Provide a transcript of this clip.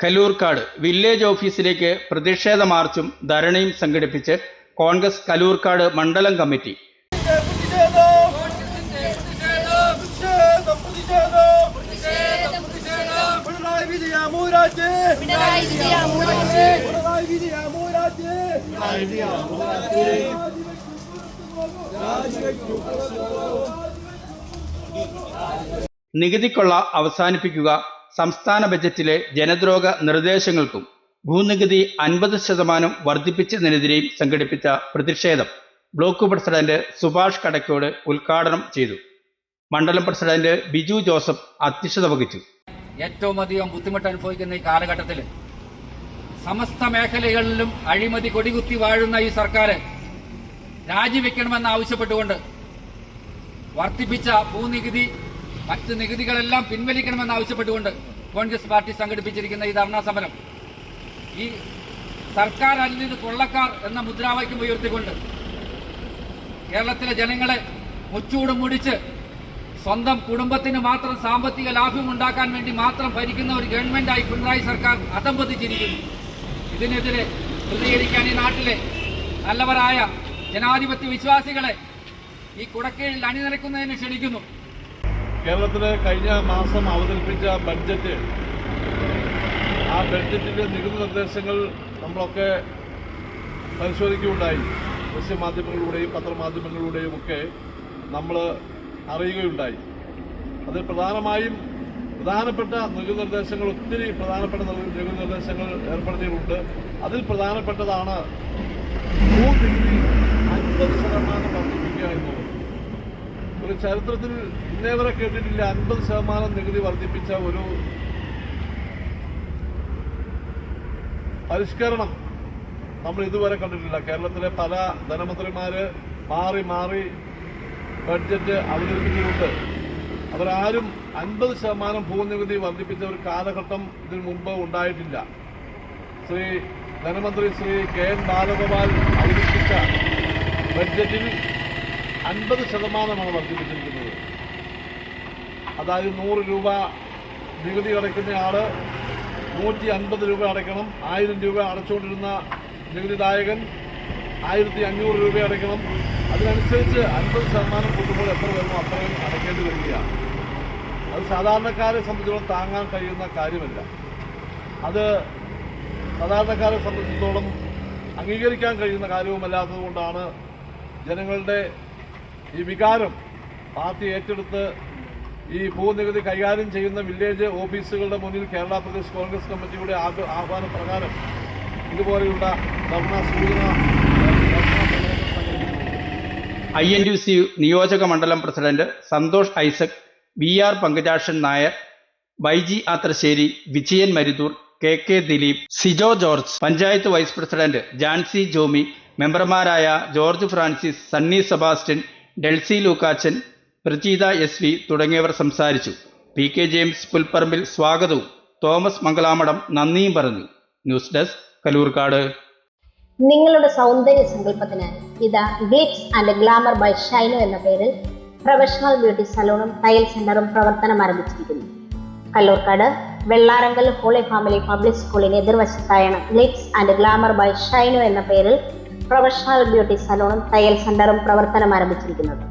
Kaloorkad village ഓഫീസിലേക്ക് പ്രതിഷേധ മാർച്ചും ധരണിയും സംഘടിപ്പിച്ച് കോൺഗ്രസ് കലൂർക്കാട് മണ്ഡലം കമ്മിറ്റി. നികുതിക്കൊള്ള അവസാനിപ്പിക്കുക സംസ്ഥാന ബജറ്റിലെ ജനദ്രോഹ നിർദ്ദേശങ്ങൾക്കും ഭൂനികുതി അൻപത് ശതമാനം വർദ്ധിപ്പിച്ചതിനെതിരെയും സംഘടിപ്പിച്ച പ്രതിഷേധം ബ്ലോക്ക് പ്രസിഡന്റ് സുഭാഷ് കടക്കോട് ഉദ്ഘാടനം ചെയ്തു. മണ്ഡലം പ്രസിഡന്റ് ബിജു ജോസഫ് അധ്യക്ഷത വഹിച്ചു. ഏറ്റവും അധികം ബുദ്ധിമുട്ട് അനുഭവിക്കുന്ന ഈ കാലഘട്ടത്തിൽ സമസ്ത മേഖലകളിലും അഴിമതി കൊടികുത്തി വാഴുന്ന ഈ സർക്കാർ രാജിവെക്കണമെന്ന് ആവശ്യപ്പെട്ടുകൊണ്ട് വർദ്ധിപ്പിച്ച ഭൂനികുതി മറ്റ് നികുതികളെല്ലാം പിൻവലിക്കണമെന്ന് ആവശ്യപ്പെട്ടുകൊണ്ട് കോൺഗ്രസ് പാർട്ടി സംഘടിപ്പിച്ചിരിക്കുന്ന ഈ ധർണാ സമരം. ഈ സർക്കാർ അല്ലിത് കൊള്ളക്കാർ എന്ന മുദ്രാവാക്യം ഉയർത്തിക്കൊണ്ട് കേരളത്തിലെ ജനങ്ങളെ മുച്ചൂട് മുടിച്ച് സ്വന്തം കുടുംബത്തിന് മാത്രം സാമ്പത്തിക ലാഭം ഉണ്ടാക്കാൻ വേണ്ടി മാത്രം ഭരിക്കുന്ന ഒരു ഗവൺമെന്റായി പിണറായി സർക്കാർ അധംബന്ധിച്ചിരിക്കുന്നു ഇതിനെതിരെ പ്രതികരിക്കാൻ ഈ നാട്ടിലെ നല്ലവരായ ജനാധിപത്യ വിശ്വാസികളെ ഈ കുടക്കീഴിൽ അണിനിരക്കുന്നതിന് ക്ഷണിക്കുന്നു. കേരളത്തിൽ കഴിഞ്ഞ മാസം അവതരിപ്പിച്ച ബഡ്ജറ്റ് ആ ബഡ്ജറ്റിന്റെ നികുതി നിർദ്ദേശങ്ങൾ നമ്മളൊക്കെ പരിശോധിക്കുകയുണ്ടായി. ദൃശ്യമാധ്യമങ്ങളിലൂടെയും പത്രമാധ്യമങ്ങളിലൂടെയും ഒക്കെ നമ്മൾ അറിയുകയുണ്ടായി. അതിൽ പ്രധാനമായും പ്രധാനപ്പെട്ട നികുതി നിർദ്ദേശങ്ങൾ ഒത്തിരി പ്രധാനപ്പെട്ട നികുതി നിർദ്ദേശങ്ങൾ ഏർപ്പെടുത്തിയിട്ടുണ്ട്. അതിൽ പ്രധാനപ്പെട്ടതാണ് ഭൂനികുതി അൻപത് ശതമാനം വർദ്ധിപ്പിക്കുക എന്നുള്ളത്. ഒരു ചരിത്രത്തിൽ ഇന്നേവരെ കേട്ടിട്ടില്ല അൻപത് ശതമാനം നികുതി വർദ്ധിപ്പിച്ച ഒരു പരിഷ്കരണം നമ്മൾ ഇതുവരെ കണ്ടിട്ടില്ല. കേരളത്തിലെ പല ധനമന്ത്രിമാര് മാറി മാറി ബഡ്ജറ്റ് അവതരിപ്പിച്ചിട്ടുണ്ട് അവരാരും അൻപത് ശതമാനം ഭൂനികുതി വർദ്ധിപ്പിച്ച ഒരു കാലഘട്ടം ഇതിനു മുമ്പ് ഉണ്ടായിട്ടില്ല. ശ്രീ ധനമന്ത്രി ശ്രീ കെ എൻ ബാലഗോപാൽ അവതരിപ്പിച്ച ബഡ്ജറ്റിൽ അൻപത് ശതമാനമാണ് വർദ്ധിപ്പിച്ചിരിക്കുന്നത്. അതായത് നൂറ് രൂപ നികുതി അടയ്ക്കുന്ന ആൾ നൂറ്റി അൻപത് രൂപ അടയ്ക്കണം. ആയിരം രൂപ അടച്ചുകൊണ്ടിരുന്ന നികുതിദായകൻ ആയിരത്തി അഞ്ഞൂറ് രൂപ അടയ്ക്കണം. അതിനനുസരിച്ച് അൻപത് ശതമാനം കൂട്ടുമ്പോൾ എത്ര വരുമോ അത്രയും അടയ്ക്കേണ്ടി വരികയാണ്. അത് സാധാരണക്കാരെ സംബന്ധിച്ചിടത്തോളം താങ്ങാൻ കഴിയുന്ന കാര്യമല്ല. അത് സാധാരണക്കാരെ സംബന്ധിച്ചിടത്തോളം അംഗീകരിക്കാൻ കഴിയുന്ന കാര്യവുമല്ലാത്തത് കൊണ്ടാണ് ജനങ്ങളുടെ ഈ വികാരം പാർട്ടി ഏറ്റെടുത്ത് ഈ ഭൂനികുതി കൈകാര്യം ചെയ്യുന്ന വില്ലേജ് ഓഫീസുകളുടെ മുന്നിൽ കേരള പ്രദേശ് കോൺഗ്രസ് കമ്മിറ്റിയുടെ ആഹ്വ- ആഹ്വാന പ്രകാരം ഇതുപോലെയുള്ള ധർണ സൂചന ഐ എൻ ഡി സി നിയോജക മണ്ഡലം president Santhosh Isaac V R Pankajakshan Nair വൈജി Athrassery Vijayan Maruthur K K Dileep Sijo George panchayat vice president Jancy Jomi മെമ്പർമാരായ George Francis Sunny Sebastian Delsy Lukachan Prajeetha S V തുടങ്ങിയവർ സംസാരിച്ചു. പി കെ ജെയിംസ് പുൽപ്പറമ്പിൽ സ്വാഗതവും. Thomas Mangalamadom നന്ദിയും പറഞ്ഞു. News desk Kalloorkad. നിങ്ങളുടെ സൗന്ദര്യ സങ്കല്പത്തിന് ഇതാ Glitz and Glamour by Shino എന്ന പേരിൽ പ്രൊഫഷണൽ ബ്യൂട്ടി സലൂണും തയ്യൽ സെന്ററും പ്രവർത്തനം ആരംഭിച്ചിരിക്കുന്നു. Kalloorkad Vellarankal Holy Family Public സ്കൂളിന് എതിർവശത്തായാണ് Glitz and Glamour by Shino എന്ന പേരിൽ പ്രൊഫഷണൽ ബ്യൂട്ടി സലൂണും തയ്യൽ സെന്ററും പ്രവർത്തനം ആരംഭിച്ചിരിക്കുന്നത്.